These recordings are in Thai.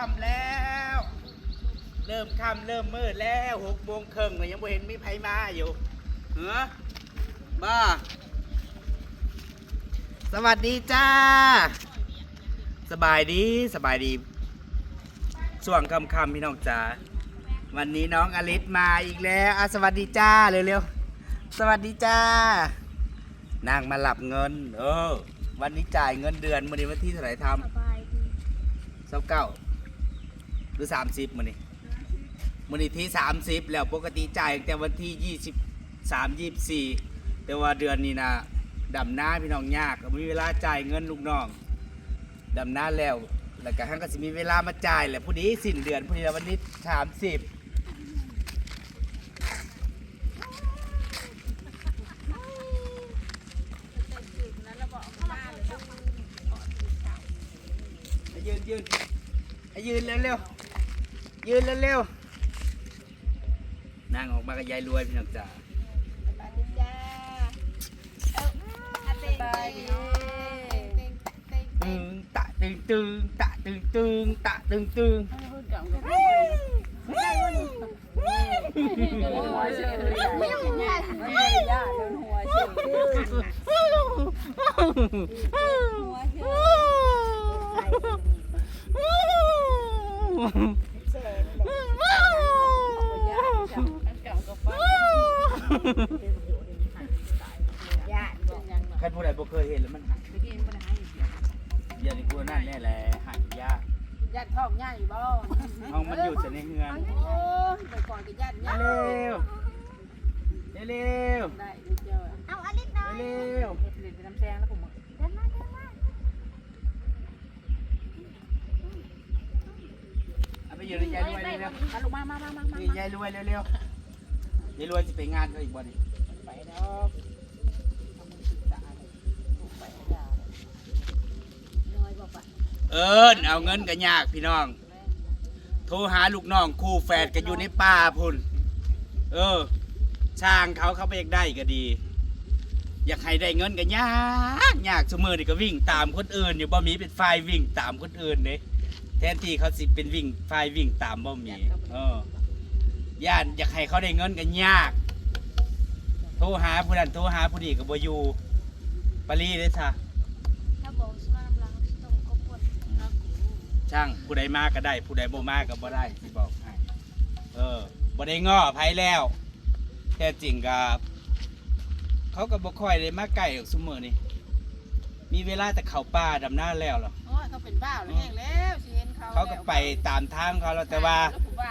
ค่ำแล้ว เริ่มค่ำเริ่มมืดแล้วหกโมงครึ่งเลยยังไม่เห็นมีไผมาอยู่เหรอบ้า สวัสดีจ้า สบายดีสบายดีช่วงค่ำๆพี่น้องจ๋าวันนี้น้องอลิสมาอีกแล้วอะสวัสดีจ้าเร็วๆสวัสดีจ้านางมาหลับเงิน เออ วันนี้จ่ายเงินเดือนมื่อนี้วันที่เท่าไหร่ทสบายดีำเศร้าเก้าห รือสามสิบมื่อนี้มื่อนี้ที่สามสิบแล้วปกติจ่ายตั้งแต่วันที่ยี่สิบสามยี่สี่แต่ว่าเดือนนี้นะดำหน้าพี่น้องยากไม่มีเวลาจ่ายเงินลูกน้องดำหน้าแล้วแล้วก็ห้างก็จะมีเวลามาจ่ายแหละผู้นี้สิ้นเดือนผู้นี้วันนี้สามสิบยืนยืนไอ้ยืนเร็วเร็วๆ ยืนเร็วเร็วๆนั่งออกมากับยายรวยพี่น้องจ๋าสบายดีจ้าเอ้าอาเต้สบายดีเต้งเต้งเต้งตึงตะตึงตึงตะตึงตึงตะตึงตึงไม่ต้องหัวหัวเชื่อ ญาติบอก ใครผู้ใดบ่เคยเห็นแล้วมันหักอย่าดิกลัวนั่นแน่แหละหักยากญาติท้องใหญ่บ่ห้องมันอยู่แต่ในเฮือนโอ้ยไปก่อนกับญาติใหญ่เร็วเร็วได้ดูเจอเอาอลิสหน่อยเร็วเฮ็ดผลิตเป็นน้ำแซงแล้วผมเดินมาเดินมาเอาไปอยู่ในยายรวยเร็วมาลงมามามามาๆนี่ยายรวยเร็วๆ ยายรวยจะไปงานเขาอีกบ่ดิไปดอกไปดอกน้อยบ่ปะเอิ้นเอาเงินกันยากพี่น้อง โทรหาลูกน้องคู่แฝดกันอยู่ในป่าพุ่น เออ ช่างเขาเขาไปอยากได้ก็ดี อยากให้ได้เงินกันยากยากสมือนี่ก็วิ่งตามคนอื่นอยู่บ่มีเป็นฝ่ายวิ่งตามคนอื่นเด้แทนที่เขาสิเป็นวิ่งฝ่ายวิ่งตามบ่มี เออ ย่านอยากให้เขาได้เงินกันยาก โทรหาผู้นั้นโทรหาผู้นี้ก็บ่อยู่ปารีเด้อซะถ้าบอกสมาร์ทลังตรงก็ปวดช่างผู้ใดมาก็ได้ ผู้ใดบ่มาก็บ่ได้สิบอกให้เออบ่ได้ง้อไผแล้วแท้จริงก็เขาก็บ่ค่อยได้มาใกล้หรอกซุมื้อนี้มีเวลาแต่เข้าป่าดำนาแล้วเหรอโอ้ย เขาเป็นบ้าแล้วแห้งแล้วสิเห็นเขาเขาก็ไปตามทางเขาแล้วแต่ว่า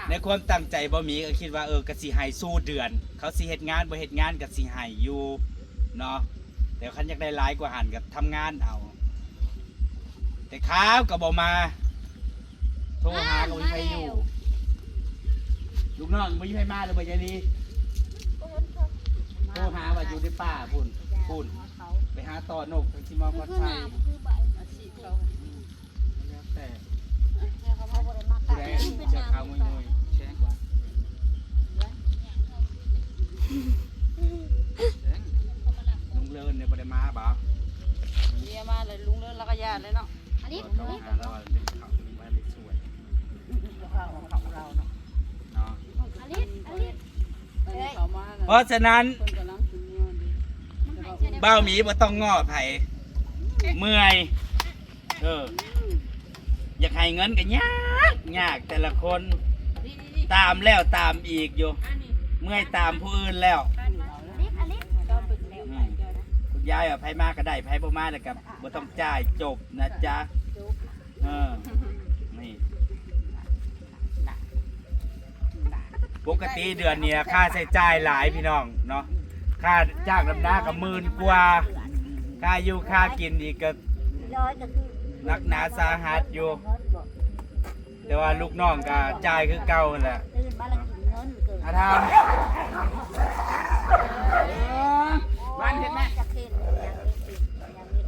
ในความตั้งใจบ่มีก็คิดว่าเออก็สิให้สู้เดือน เขาสิเฮ็ดงานบ่เฮ็ดงานก็สิให้อยู่เนาะแต่คันอยากได้หลายกว่าหันก็ทำงานเอา แต่ข้าวก็บ่มา โทรหาก็บ่มีใครอยู่ลูกน้องบ่มีใครมาเลยบ่ยายลีโทรหาว่าอยู่ในป่าพุ่นพุ่นไปหาต่อนกทางสิมาวัดไทยคือใบอาชีพเขา แล้วแต่เขาบริมาผู้ตัดใดจะข้าวงวยๆแช่งว่าลุงเลินเนี่ยบ่ได้มาบ่เรียมาเลยลุงเลิศแล้วก็ญาติเลยเนาะอลิสต้องหาแล้วว่าเป็นเขาเป็นบ้าเล็กสวยข้าวของเขาเราเนาะเนาะอลิสอลิสตอนนี้เขามาเพราะฉะนั้นคนกำลังกินเงินเบ้าหมีบ่ต้องง้อไผเมื่อย เออ อยากให้เงินก็ยากยากแต่ละคนดีดีดีตามแล้วตามอีกอยู่ อันนี้เมื่อยตามผู้อื่นแล้วอันนี้เอาอแล้วลิสอลิสก็เป็นแล้วไปเจอนะคุณยายอะไผมาก็ได้ไผบ่มาแล้วก็บ่ต้องจ่ายจบนะจ๊ะจุ๊บเออนี่ปกติเดือนเนี้ยค่าใช้จ่ายหลายพี่น้องเนาะค่าจ้างลำหน้าก็หมื่นกว่าค่าอยู่ค่ากินอีกก็ร้อยก็คือ นักหนาสาหัสอยู่ แต่ว่าลูกน้องก็จ่ายคือเก่านั่นแหละตื่นมาแล้วกินเงินเกินอาทามบ้านเห็นไหมจะเข็นอย่างนี้อย่างนี้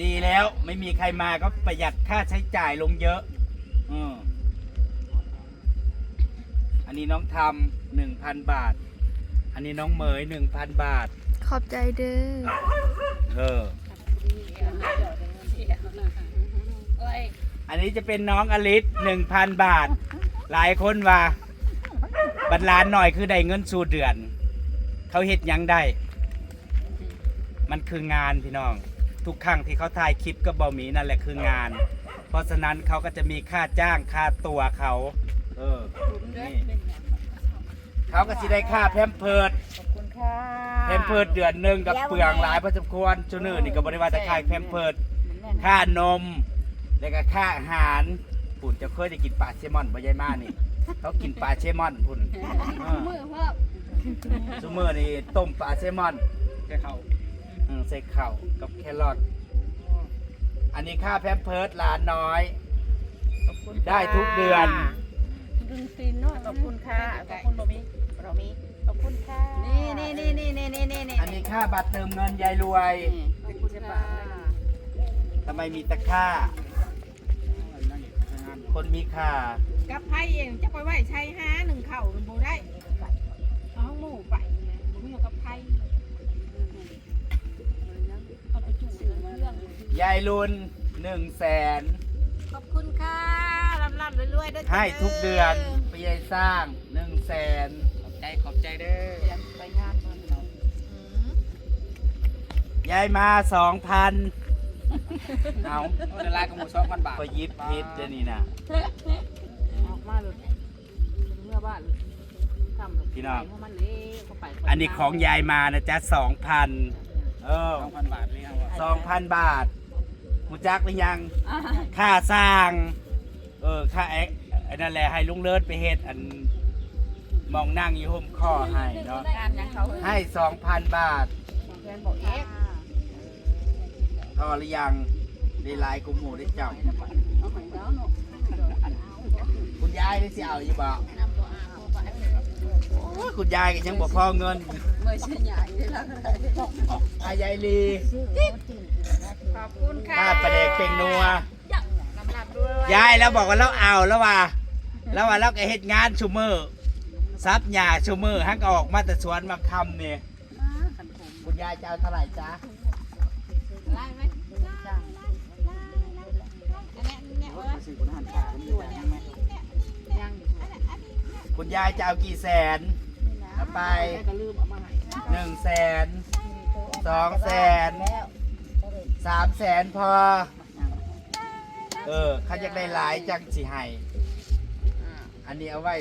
ดีแล้วไม่มีใครมาก็ประหยัดค่าใช้จ่ายลงเยอะอืมอันนี้น้องทำหนึ่งพันบาท อันนี้น้องเหมยหนึ่งพันบาท ขอบใจเด้อ เออดีเอันนี้จะเป็นน้องอลิสหนึ่งพันบาท หลายคนว่าบัตรลานหน่อยคือได้เงินสู่เดือน เขาเฮ็ดหยังได้ มันคืองานพี่น้อง ทุกครั้งที่เขาถ่ายคลิปก็บอมีนั่นแหละคืองาน เพราะฉะนั้นเขาก็จะมีค่าจ้างค่าตัวเขา เออนี่เขาก็สิได้ค่าแพมเพิร์ด คุณค่ะแพมเพิร์ดเดือนหนึ่งกับเปลืองหลายพอสมควรจุนื่นนี่ก็บริวารจะค่าแพมเพิร์ดค่านม แล้วก็ค่าอาหารปุ่นจะเคยได้กินปลาเชมอนบ่ยายมานี่ เขากินปลาเชมอนปุ่นเออมือเพิ่มซุมื้อนี่ต้มปลาเชมอนใส่ข้าวอืมใส่ข้าวกับแครอทอันนี้ค่าแพมเพิร์ดหลานน้อย ได้ทุกเดือนดึงซีนเนาะขอบคุณค่ะขอบคุณบะหมี่บะหมี่ข อบคุณค่ะนี่นี่นี่นี่นี่นี่นี่นี่อันนี้ค่าบัตรเติมเงินยายรวย ขอบคุณค่ะทำไมมีตะค่า คนมีค่า กับไพ่เองจะไปไหวใช้ห้าหนึ่งเข่าหนึ่งโบได้เอาหมูไปนะบ่มีเอากับไพ่เอาไปจุ่มเครื่องยายรุนหนึ่งแสน ขอบคุณค่ะลำลำรวยๆด้วยให้ทุกเดือนไปยายสร้างหนึ่งแสน ขอบใจขอบใจเด้อไปงานมันเนาะยายมาสองพันเอาโอ้เดือนละก็หมูสองพันบาทก็ยิบพิษเดี๋ยวนี้นะออกมาเลยเมื่อบ้านทำพี่น้องเพราะมันเองเขาไปอันนี้ของยายมานะจ๊ะสองพันเออสองพันบาทนี่ครับสองพันบาทมูจักหรือยัง ค่าสร้าง เออ ค่าแอ๊กอันนั่นแหละให้ลุงเลิศไปเฮ็ดอัน มองนั่งอยู่ห่มข้อให้เนาะงานยังเขาให้สองพันบาทแฟนบอกเอ๊ะพอหรือยังได้หลายกุมหมูได้จับคุณยายได้สิเอาอยู่บ่โอ้ยคุณยายก็ยังบ่พอเงินเมื่อฉันใหญ่ได้แล้วอายายลีชื่อโอ้ตื่นกินนะเธอขอบคุณค่ะค่าประเดกเป็นนัวลำลำด้วยยายแล้วบอกว่าเราเอาแล้วว่าแล้วว่าเราก็เฮ็ดงานชูมือ ซับหญ้าชูมือฮักออกมาแต่สวนมาคำเนี่ยคุณยายจะเอาเท่าไหร่จ๊ะไล่ไหมจ้างอันเนี้ยเนี่ยเออสี่คนหันขามันอยู่ยังไหมยังคุณยายจะเอากี่แสนเอาไปแต่ก็ลืมเอามาให้หนึ่งแสนสองแสนแล้วสามแสนพอ เออเขาอยากได้หลายจังสิให้อันนี้เอาไว้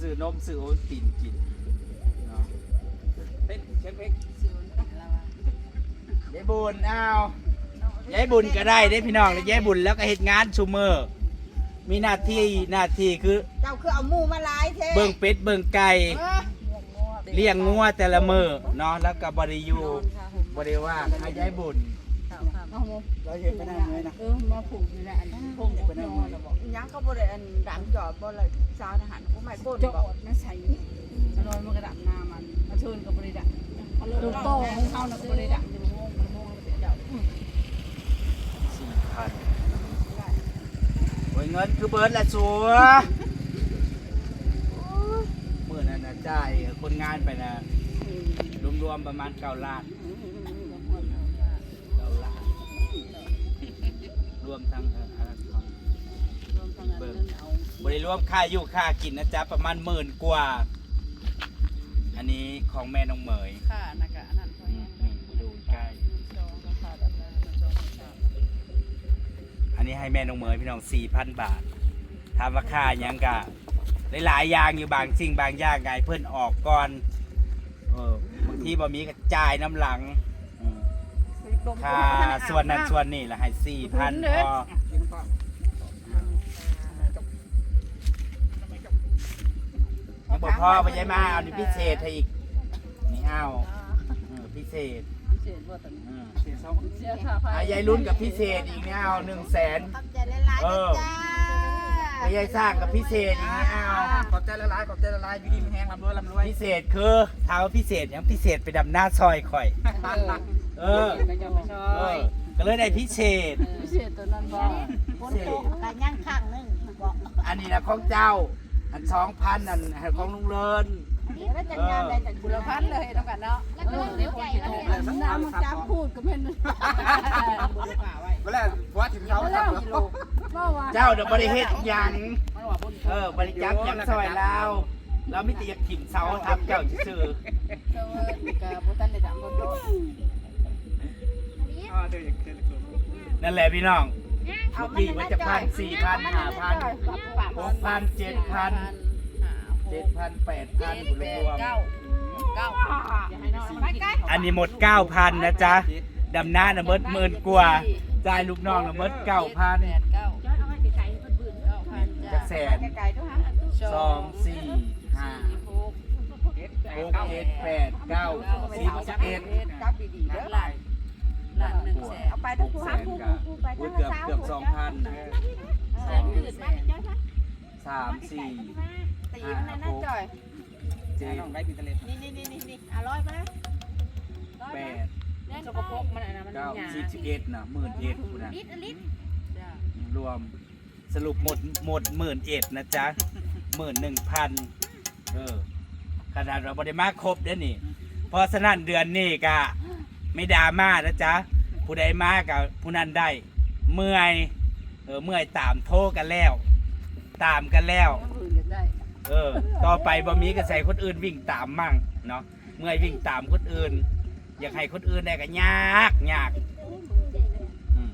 ซื้อนมซื้อโอวัลตินกินเนาะเป็นเช็คเพ็กยายบุญเอายายบุญก็ได้ได้พี่น้องแล้วยายบุญแล้วก็เฮ็ดงานชูมือมีหน้าที่หน้าที่คือเจ้าคือเอาหมูมาหลายเท่เบิ่งเป็ดเบิ่งไก่เออเลี้ยงงัวแต่ละมือเนาะแล้วก็บริยูบริว่าให้ยายบุญ เราเห็นไปนั่งเลยนะเออมาผูกนี่แหละอันนี้พงไปนอนแล้วบอกยังเขาบ่ได้อันดังจอดบ่เลยสาวทหารผู้ใหม่ก้นจบอกอดนะใส่มันลอยมันกระดับหน้ามันมาเชิญกับบริดักลูกโป่งของเขาน่ะกับบริดักจะมงมันมงแล้วเสียเจ้าสี่พันโอ้ยเงินคือเบิร์ดละสัวมื่อนั้นนะจ่ายคนงานไปนะรวมๆประมาณเก้าล้าน รวมทั้งเอ่ออะไรของเบิร์บริรวมค่าอยู่ค่ากินนะจ๊ะประมาณหมื่นกว่า อันนี้ของแม่น้องเหมย ค่ะนักกะนั่นอืมนี่ดูใกล้อันนี้ให้แม่น้องเหมยพี่น้องสี่พันบาทถามว่าค่าหยังกะหลายๆอย่างอยู่บางสิ่งบางอย่างไงเพื่อนออกก่อนเออบางทีบ่มีก็จ่ายน้ำหลังอืม ค่าส่วนนั้นส่วนนี้ละให้สี่พันพอกินก่อนยังบ่พอไปย้ายมาเอานี่พิเศษให้อีกนี่เอาเออพิเศษพิเศษว่าตอนนี้อืมเสียสองเสียค่าไฟอายายรุ่นกับพิเศษอีกนี่เอาหนึ่งแสนขอบใจหลายๆนะจ้าไปยายสร้างกับพิเศษอีกนี่เอาขอบใจละลายขอบใจละลายอยู่ดีมีแห้งลำรวยลำรวยพิเศษคือถามว่าพิเศษยังพิเศษไปดำหน้าซอยข่อย เออไม่จะไม่ชเอออก็เลยได้พิเศษ พิเศษตัวนั้นบ่คนโตกันย่างข้างนึงบอกอันนี้นะของเจ้า อันสองพันอันของลุงเลินเดี๋ยวแล้วจะงานอะไรแต่บุรพันธ์เลยต้องกันเนาะแล้วก็เดี๋ยวคนสิโทรมาน้ำมันจับพูดก็เป็นก็แล้วเพราะว่าถึงเขาครับบ่ว่าเจ้าเดี๋ยวบริเฮ็ดหยังเออบริจับหยังซอยเราเราไม่ตีอยากถิ่มเสาทับเจ้าซื่อ เซอร์กับบ่ทันได้ดำบ่โต นๆนั่นแหละพี่น้องเมื่อกี้มันจะพันสี่พันห้าพันหกพันเจ็ดพันเจ็ดพันแปดพันรวมเก้าเก้าอย่าให้น้อยไปใกล้อันนี้หมดเก้าพันนะจ๊ะดำหน้านะเมิดหมื่นกว่าจ่ายลูกน้องนะเมิดเก้าพันแปดเก้าเอาให้ไกลๆเพิ่นบื้นเก้าพันจะแสนไกลๆด้วยฮะสองสี่ห้าหกหกเจ็ดแปดเก้าสิบสิบเอ็ดจับดีๆเด้อห ลานหลานหนึ่งแสนเอาไปทั้งหคู่กแสฮะนกับอุ๊ยเกือบเกือบสองพันนะแสนคือแสนสามสี่ตีมันนั่นน่ะจ่อยเจ็ดน้องได้กินทะเลนี่นี่นี่นี่นี่อะร้อยมาแปดสกปรกมันอะนะมันเก้าหยาสิบสิบเอ็ดนะหมื่นเอ็ดคุณนะลิตรลิตรจ้ะรวมสรุปหมดหมดหมื่นเอ็ดนะจ๊ะหมื่นหนึ่งพันเออขนาดเราบริมาครบเด้อนี่เพราะฉะนั้นเดือนนี้ก็ ไม่ดราม่านะจ๊ะผู้ใดมากับผู้นั้นได้ เมื่อยเออเมื่อยตามโทรกันแล้ว ตามกันแล้ว อื่นกันได้เออ ต่อไปบ่มีก็ใส่คนอื่นวิ่งตามมั่งเนาะเมื่อยวิ่งตามคนอื่น อยากให้คนอื่นได้ก็ยากยากอืม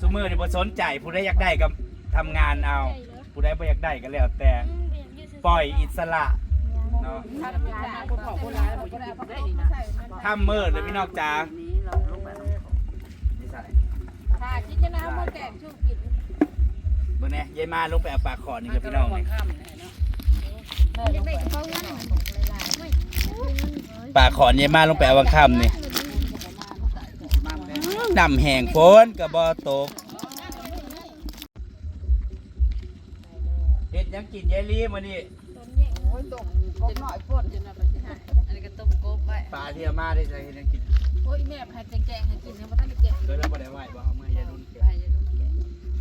สมมือนี่บ่สนใจผู้ใดอยากได้ก็ทำงานเอา ผู้ใดบ่อยากได้ก็แล้วแต่ ปล่อยอิสระ เนาะถ้ามีงานคนของคนร้ายผมจะได้ได้ดีนะถ้ามืดเลยพี่นอกจ๋านี้เราลงไปนี่ใส่ค่ะจิตนาโมแกงชูกินเบิ่งแน่ยายมาลงไปเอาปลาขอนี่กับพี่น้องนี่ข้ามเลยเนาะยังไม่เขาเงินหลายๆปลาขอนยายมาลงไปเอาวังค่ำนี่ดำแห้งฝนก็บ่ตกเฮ็ดหยังกินยายลีมื้อนี้โอ้ยต้มกบหน่อยป่นจนว่าเป็นสิหายอันนี้ก็ต้มกบไว้ปลาที่เอามาได้ใส่เฮ็ดหยังกินโอ้ยแม่ให้แกงให้กินยังบ่ทันได้แกงเคยเราบ่ได้ไหวบ่เอามาให้ยายรุ่นแกงให้ยายนุ่นแกง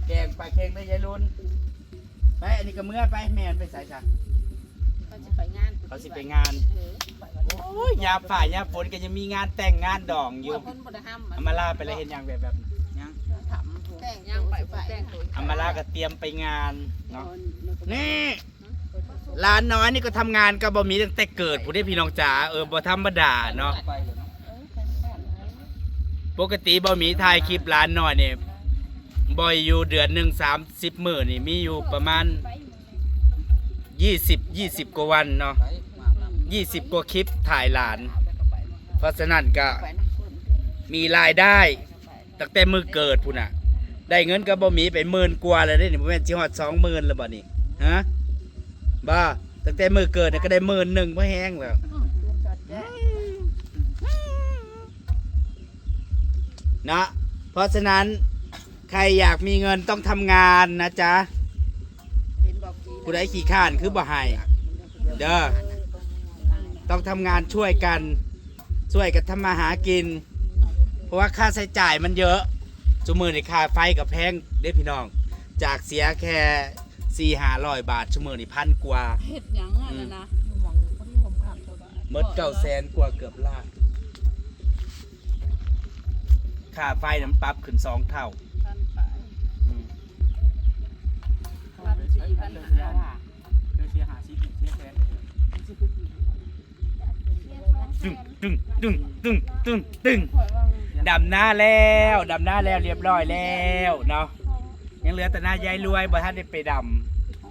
แกงปลาเค็งได้ยายรุ่นไปอันนี้ก็เมื่อไปแม่นไปใส่จ้ะเขาสิไปงานเขาสิไปงานเออไปวันนี้โอ้ยยามฝ่ายยามฝนก็ยังมีงานแต่งงานดองอยู่คนบ่ได้ห้ามอามาลาไปเลยเห็นหยังแบบแบบยังถามแกงย่างไปแกงตัวอามาลาก็เตรียมไปงานเนาะ นี่ ร้านน้อยนี่ก็ทำงานก็บ่มีตั้งแต่เกิดผู้ได้พี่น้องจ๋าเออบ่ธรรมดาเนาะปกติบ่มีถ่ายคลิปร้านน้อยเนี่ยบ่อยอยู่เดือนหนึ่งสามสิบหมื้อนี่มีอยู่ประมาณยี่สิบยี่สิบกว่าวันเนาะยี่สิบกว่าคลิปถ่ายหลาน เพราะฉะนั้นก็มีรายได้ตั้งแต่มือเกิดพุ่นน่ะ ได้เงินก็บ่มีไปหมื่นกว่าเลยเด้นี่บ่แม่นสิฮอด20,000แล้วบ่นี่ฮะ บ้าตั้งแต่มือเกิดเนี่ยก็ได้หมื่นหนึ่งบ่แห้งแล้วนะเพราะฉะนั้นใครอยากมีเงินต้องทำงานนะจ๊ะผู้ใดขี้ข้านคือบ่ให้เด้อต้องทำงานช่วยกัน ช่วยกันทำมาหากิน เพราะว่าค่าใช้จ่ายมันเยอะจุมือในค่าไฟกับแพงเด้พี่น้อง จากเสียแค่ สี่ห้าร้อยบาทชั่วโมงนี่พันกว่าเห็ดหยังอะนะนะหวังคนที่ผมขับตัวบ้านเมดเก้าแสนกว่าเกือบล้านค่าไฟน้ำปรับขึ้นสองเท่าพันไปอืมพันสี่พันห้าเดี๋ยวเชียร์หาซีเชียร์แฟนตึ้งตึ้งตึ้งตึ้งตึ้งตึ้งดำหน้าแล้ว ดำหน้าแล้วเรียบร้อยแล้วเนาะ ยังเหลือแต่หน้ายายรวยบ่ท่านได้ไปด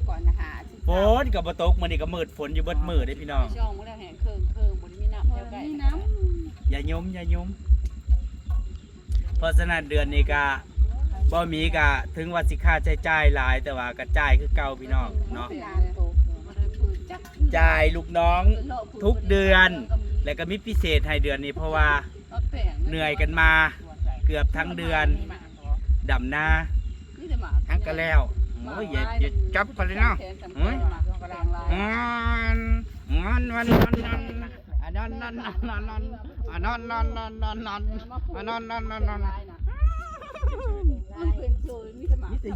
ก่อนนะฮะำฝนกับบ่ตกมันนี่ก็มืดฝนอยู่เบิดมือได้อพี่น้อง ช่องมาแล้วแห่งเครื่องเครื่องบนมีน้ำแถวใกล้มีน้ำอย่ายุ้มอย่ายุ้มเพราะฉะนั้นเดือนนี้ก็บ่มีก็ถึงว่าสิค่าใช้จ่ายหลายแต่ว่าก็จ่ายคือเก่าพี่น้องเนาะจ่ายลูกน้อง ทุกเดือน แล้วก็มีพิเศษให้เดือนนี้เพราะว่าเหนื่อยกันมา เกือบทั้งเดือนดำนา ทั้งก็แล้วโอ้ยอย่าอย่าจับกันเลยเนาะอืมอืมมันมันมันมันอันนั้นนั่นนั่นนั่นนั่นอันนั้นนั่นนั่นนั่นนั่นอันนั้นนั่นนั่นนั่นมันเป็นโจยมีสมาธิ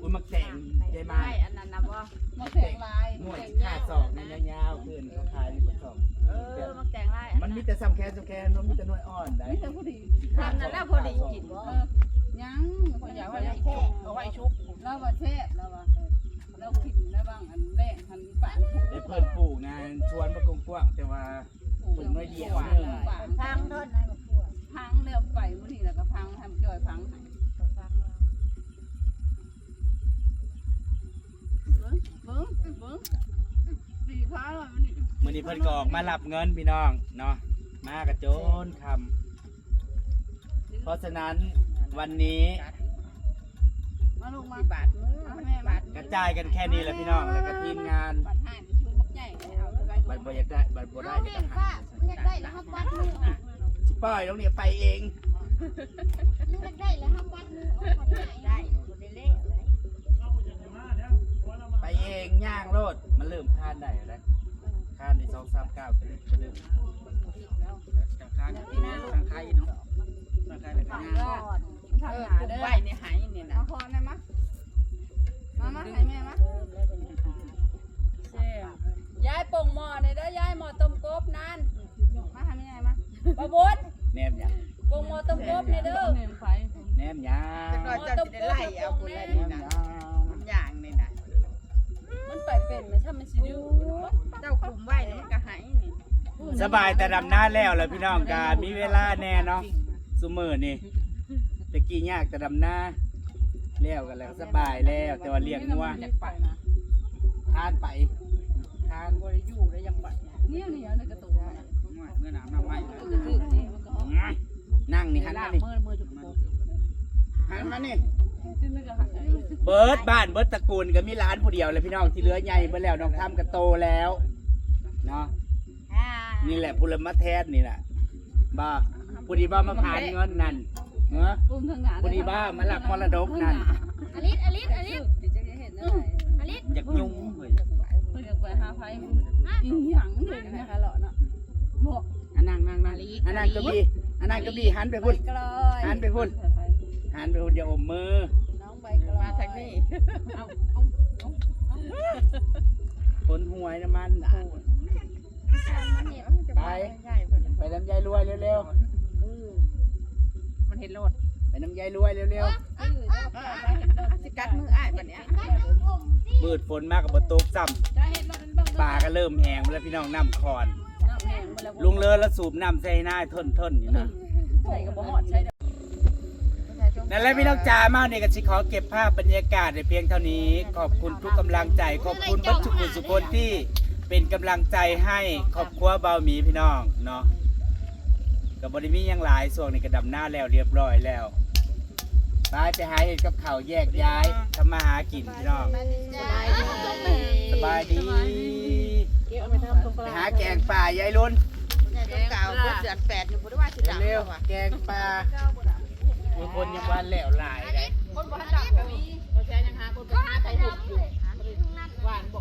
อุ้ยมาแต่งยายมาไม่อันนั้นนะว่ามาแข่งลายหน่วยค่าสอบในยาวๆขึ้นเขาขายในกระสอบเออมาแข่งลายมันมันมีแต่ซ้ำแค่ซ้ำแค่มันมีแต่น้อยอ่อนได้นี่แต่พอดีทำนั่นแล้วพอดีกินบ่ ยังพออยากว่าจะชุกเอาไว้ชุกแล้วว่าแซ่บแล้วว่าเรากินได้บ้างอันแรกหันปากได้เพิ่นปลูกนะชวนมากว้างๆแต่ว่าเพิ่นน้อยเดียวเนึงพังเท่านั้นพวกพังแล้วไปมื้อนี้แล้วก็พังทำจ่อยพังให้พังเบิ้งเบิ้งเบิ้งดีท้าเลยมื้อนี้มื้อนี้เพิ่นก็ออกมารับเงินพี่น้องเนาะมากระโจนคำเพราะฉะนั้น วันนี้มาลงมาบาทมือแม่บาทกระจายกันแค่นี้แหละพี่น้องแล้วก็ทีมงานบัตรให้ชูบักใหญ่เอาไปบัตรบ่อยากได้บัตรบ่ได้เอาไม่แม่ต้องค่ะหามันอยากได้แล้วครับวัดมือสิป้อยตรงนี้ไปเองมันอยากได้แล้วครับวัดมือเอาคนไหนได้บ่ได้เละเลยไปเองย่างโลดมันเริ่มคานได้แล้วคานในสองสามเก้าก็เริ่มก็เริ่มคานที่หน้าทางไทยเนาะทางไทยเลยก็ย่าง ก็ทำหาเด้อไว้ในหายนี่นะเอาคอนได้มะมามาให้แม่มะเซ่ยายป่งหม้อเนี่ยเด้อยายหม้อต้มกบนั่นมาทำยังไงมาปะบุญแนมหยังป่งหม้อต้มกบเนี่ยเด้อแนมหยังแต่ก่อนเจ้าสิได้ไล่เอาคนละแนนี่มหนะยังมันอย่างนี่นะมันไปเป็นไหมถ้ามันสิดื้อเจ้าคุมไว้นี่มันก็หายนี่สบายแต่ดำหน้าแล้วแล้วพี่น้องกามีเวลาแน่เนาะซุมือนี่ ตะกี้ยากแต่ดำหน้าแล้วกันแล้วสบายแล้วแต่ว่าเลี้ยงงัวทานไปทานบริยูได้ยังบัดเนี่ยนี่เอาในกระตุกเมื่อน้ำน้ำไหลนั่งนี่หันล่ามานี่หันมานี่เบิร์ดบ้านเบิร์ดตระกูลก็มีร้านผู้เดียวเลยพี่น้องที่เหลือใหญ่เบิร์ดแล้วน้องทำก็โตแล้วเนาะนี่แหละพุลมาแทนนี่แหละบ้าผู้ดีบ้ามาผ่านเงินนั่น เนาะปุ้มทั้งงานผู้ดีบ้ามาหลักมรดกนั่นอลิสอลิสอลิสจะได้เห็นได้อลิสอยากยุ่งเฮ้ยเพื่อไปหาไฟอีหยังเลยนะคะหล่อเนาะบอกอันนั่งนั่งนั่งอันนั่งกระบี่อันนั่งกระบี่หันไปพุ่นกลอยหันไปพุ่นหันไปพุ่นอย่าอมมือน้องใบกลอยมาทางนี้เอาคนหวยน้ำมันน่ะมันเห็นไปใหญ่เพิ่นไปน้ำยายรวยเร็วมัน เห็นโลดๆไปน้ำยายรวยเร็วสิกัดมืออ้ายบัดเนี้ยๆบืดฝนมากกับบตกซ้จะเห็นเราเป็นเบิ่งำป่าก็เริ่มแห้งแล้วพี่น้องน้ำคอนน้ำแห้งมาแล้วลุงเลอแล้วสูบน้ำใส่หน้าทนทนๆอยู่นะใส่กับบ่หอดใช่นั่นแหละพี่น้องจ๋ามาเนี่ยก็สิขอเก็บภาพบรรยากาศในเพียงเท่านี้ ขอบคุณทุกกำลังใจ ขอบคุณบัทุกคนสุคนที่เป็นกำลังใจให้ครอบครัวเบาหมีพี่น้องเนาะ กับบริมีหยังหลายส่วนนี่ก็ดำหน้าแล้วเรียบร้อยแล้วไปไปหาเห็ดกับเขาแยกย้ายทำมาหากินพี่น้องสบายดีเบาไปทำตรงกไปลางหาแกงป่ายายลุนแกงเพิ่นเดือนแปดอยู่บ่ไว่าสิดับเร็วแกงป่าโอ้คนยังวันแล้วหลายเลยคนบ่ทันดับกะมีเขาแชร์ยังหาคนไปหาใจหุบหวานโบ